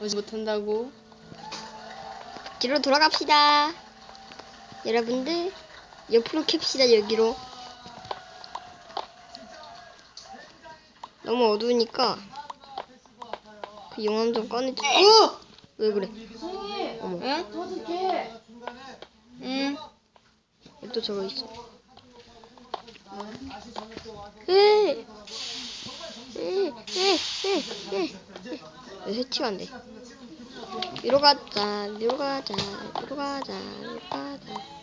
오지 못한다고? 뒤로 돌아갑시다. 여러분들 옆으로 캡시다 여기로. 너무 어두우니까 그 용암 좀 꺼내줘. 어! 왜 그래? 어머. 응? 도와줄게. 응. 또 저거 있어. 에이, 에이, 에이. 왜 돼? 위로 가자, 위로 가자, 위로 가자, 위로 가자.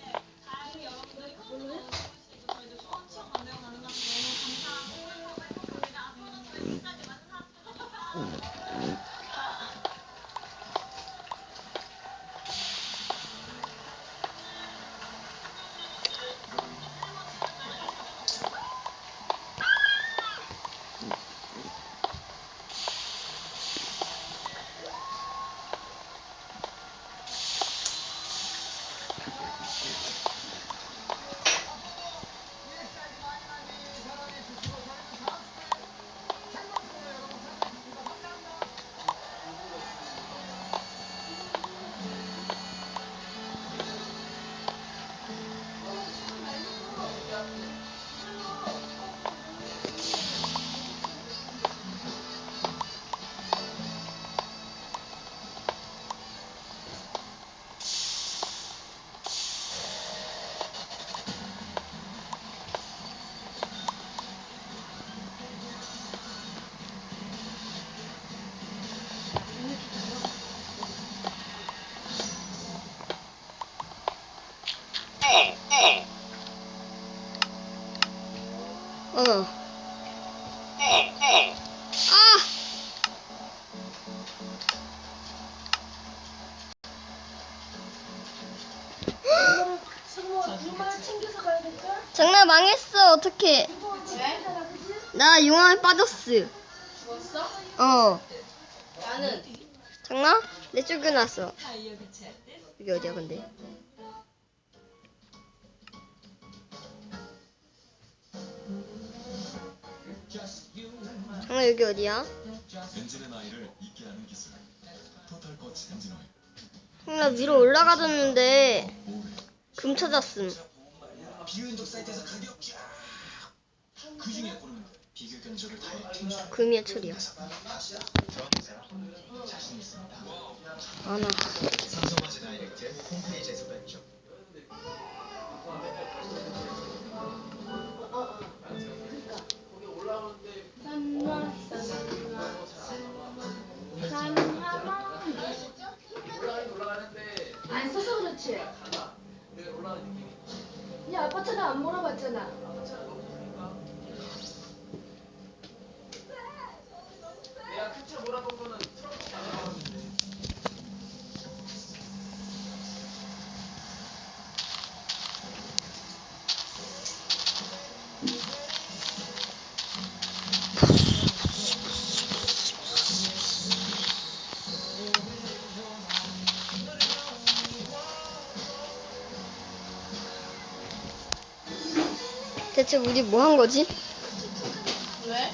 어, 어떡해. 나 용암에 빠졌어. 죽었어? 어. 나는 장난? 내 쫓겨났어. 여기 어디야, 근데? 장난 여기 어디야? 엔진의 나이를 잊게 하는 기술. 토탈 거치 엔진 오일. 장난 위로 올라가졌는데 오래. 금 찾았음. 비교현적 사이트에서 가격 쫙. 그 중에 고르는 비교 견적을 다해 금이야, 철이야. 자신 있습니다. 아나. 삼성화재 다이렉트 홈페이지에서 뵙죠. 안 써서 그렇지. 야 아빠 차는 안 몰아봤잖아. 대체 우리 뭐 한 거지? 왜?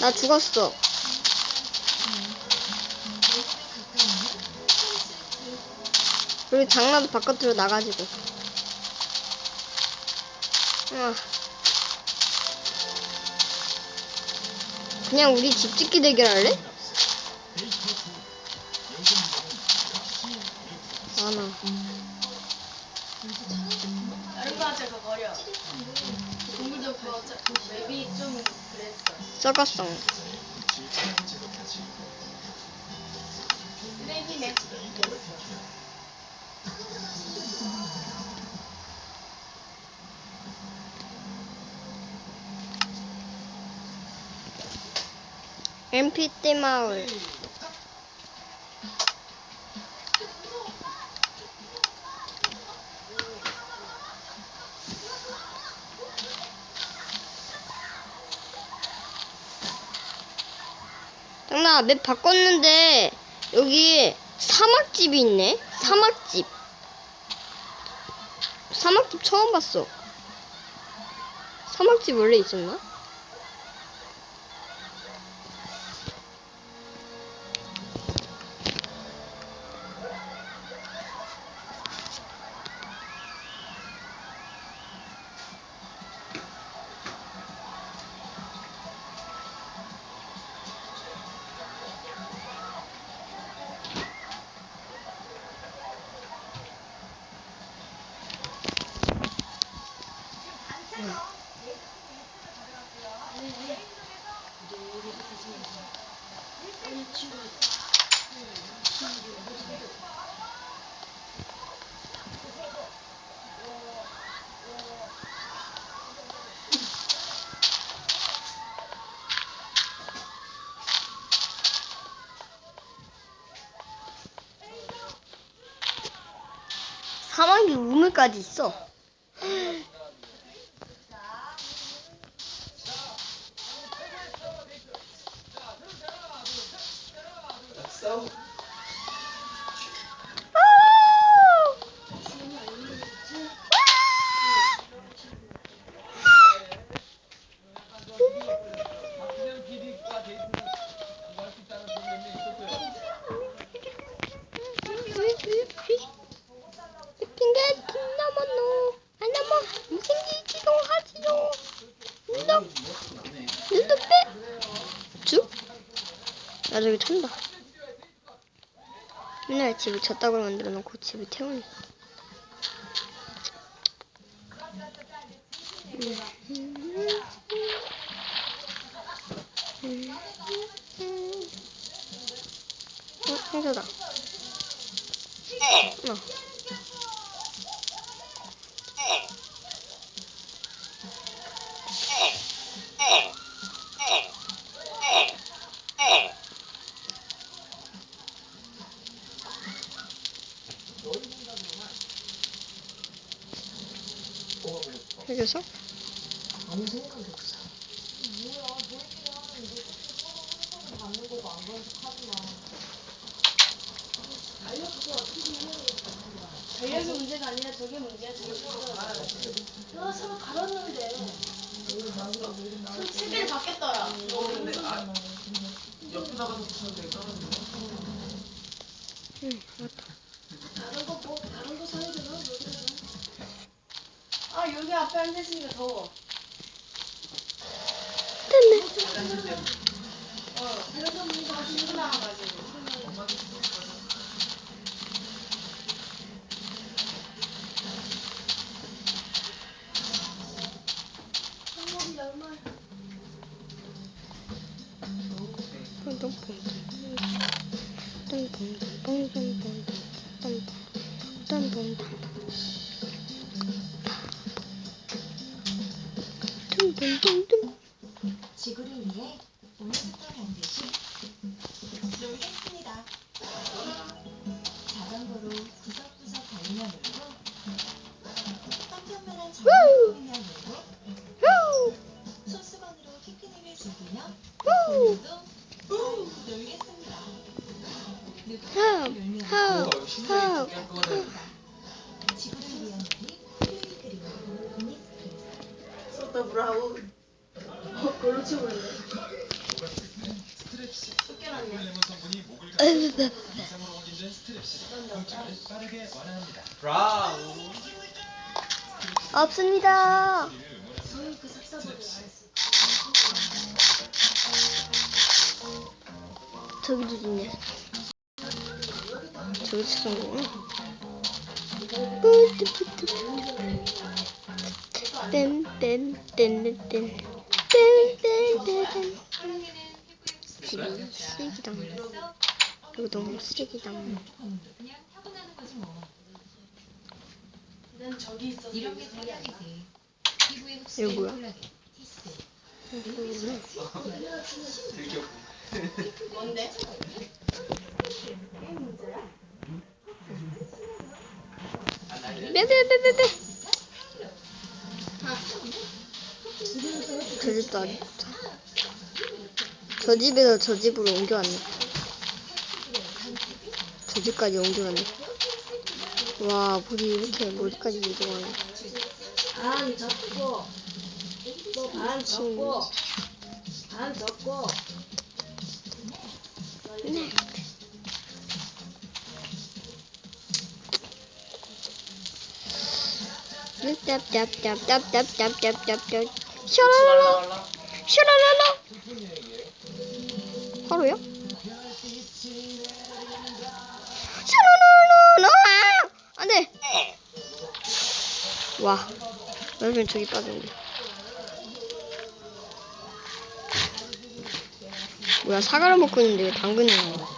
나 죽었어. 그리고 장난도 바깥으로 나가지고. 아. 그냥 우리 집 짓기 대결할래? 아나. 다른 거 하자 그거 버려. 동물도 그거 짜- 그 맵이 좀 그랬어. 썩었어. 쓰레기 맵. NPT 마을. 장나 맵 바꿨는데 여기 사막집이 있네. 사막집. 사막집 처음 봤어. 사막집 원래 있었나? 사망기 우물까지 있어. 싸우. 핑계 김나무노 하나만 무슨 일지도 하지요. 눈도 눈도 빼. 쭉. 나 저기 찬다. 맨날 집을 졌다고 만들어 놓고 집을 태우니. 어, 행사다. 어. 튀겨서? 아무 생각이 없어. 뭐야, 보이기는 하는데 서로 받는 것도 안 보여서 하지마. 다이어트도 어떻게 해야되다이어트 문제가 아니라 저게 문제야. 저게 문제야. 너 서로 갈았는데. 저 책을 받겠다, 야. 근데 아, 옆에 나가서 붙여도 될까? 아 여기 앞에 앉아있으니까 더워 됐네. 어 그래서 문제가 신고 나와가지고 한국이 얼마 뽕뽕뽕. 뽕 뽕뽕. 뽕뽕뽕. 뽕뽕뽕. 뚱뚱 브라운. 없습니다. 그 저기도 있네. 저기 쓰는 거구나. 뗀뗀뗀뗀뗀 뗀뗀뗀 집이 쓰레기당 여기 너무 쓰레기당 뭐. 이거 뭐야? 뭔데? 문제야? 네네네네네 저 집도 안 좋다 저 집에서 저 집으로 옮겨왔네 저 집까지 옮겨왔네 와 물이 이렇게 머리까지 이동하네 반 접고 반 접고 네. 짭짭짭짭짭짭짭짭짭 샤라라라. 하루요? 샤라라라 안돼. 와 여러분 저기 빠졌네 뭐야 사과를 먹고 있는데 왜 당근이 나와?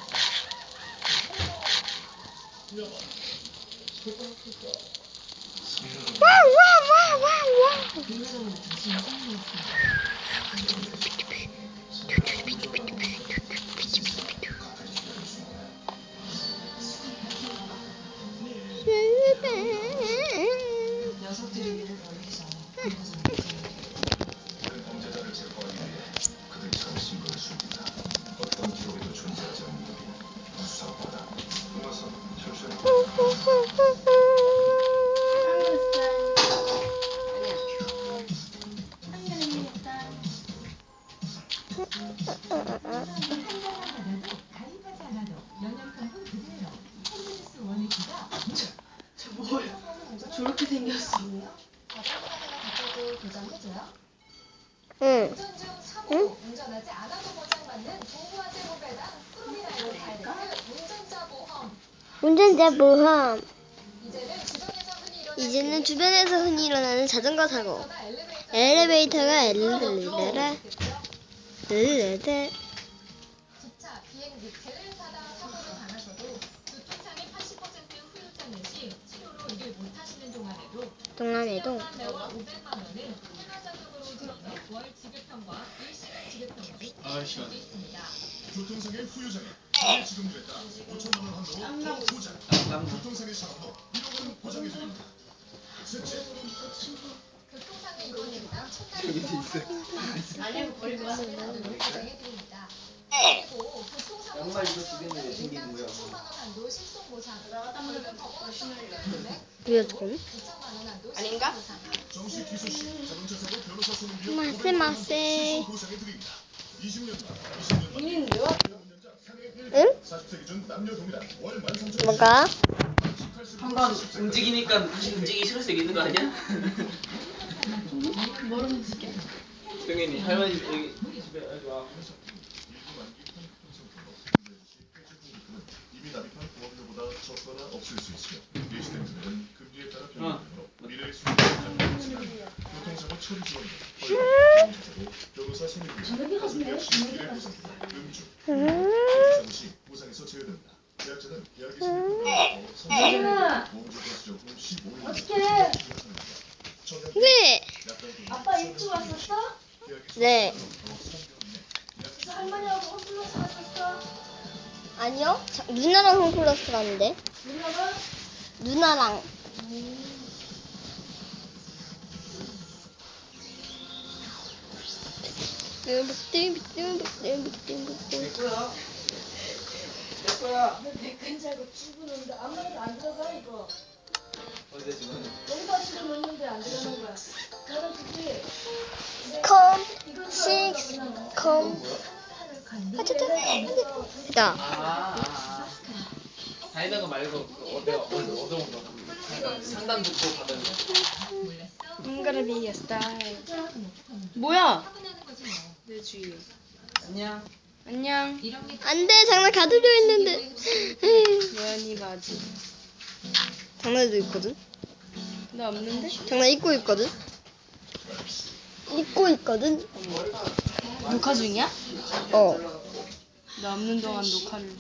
와와와와와 다이렉트 운전자 보험. 이제는 주변에서 흔히 일어나는 자전거 사고. 엘리베이터가 엘리베이터라. 엘리베이터. 기차, 비행기, 배를 타다 사고를 당하셔도 교통상해 80% 후유장애 시 치료로 일을 못 하시는 동안에도 동남에도 매월 500만 원은 하나자격으로 드리는 월 지급형과 일시간 지급형으로 아. 수 있습니다. 교통상해 장애 지급률에 따라 5천만 원 한도로 더 보장. 교통상해 사고도 1억 원 보장해드립니다. 셋째, 교통상해 입원료당 천달러 보험 아니면 버리고 가는 보장해 드립니다. 그리고 교통사고 양말 이거 두 개인데 왜 챙기는 거야? 3천만 원 한도 실손 보상 그리고 법원상 금액 뭐야 저건? 2천만 원 한도 아닌가? 실손 보상 정시 기소 시 자동차 사고 변호사 소송 비용 마세, 마세. 보상해 드립니다. 20년 전, 20년 전 본인인데요? 운전자 상해 1 응? 40세 기준 남녀 동일한 월 13,000원. 뭐가? 한번 움직이니까 다시 움직이기 싫어서 이기는 거 아니야? 뭘 움직여? 동현이 할머니 여기 집에 여기 와. 이미 납입한 보험료보다 적거나 없을 수 있으며 예시된 금액은 금리에 따라 변동되므로 미래의 수익을 가능하지만 교통사고 처리 지원금, 허위, 변호사 손해비용, 가족비약 시비의 보상금, 음주, 보상 시 보상에서 제외됩니다. 계약자는 계약이 성립되고 선택 보험료 수령금 15일 어떻게 네. 아빠 일찍 왔었어? 네. 그래서 할머니하고 홈플러스 갔었어? 아니요. 자, 누나랑 홈플러스 갔는데. 누나가? 누나랑. 내 거야. 내 거야. 내건 줄 알고 출근하는데 아무 말도 안 들어가 이거. 어디 지금? 여기다 지금 넣는데 안 들어가는 거야. 너는 그지? 컴, 이건 식스, 컴. 아차차. 됐다. 아, 아, 아. 다이나 거 말고 그 어디 어디 어디 거. 상담 듣고 받은 거. 헝가라비 스타일. 못하는 뭐야? 내 주위. 안녕. 안녕. 이런 게안 돼, 장난 가두려 했는데. 예언이 바지. 장난도 있거든? 나 없는데? 장난 입고 있거든? 입고 있거든? 녹화 중이야? 어. 나 없는 동안 녹화를.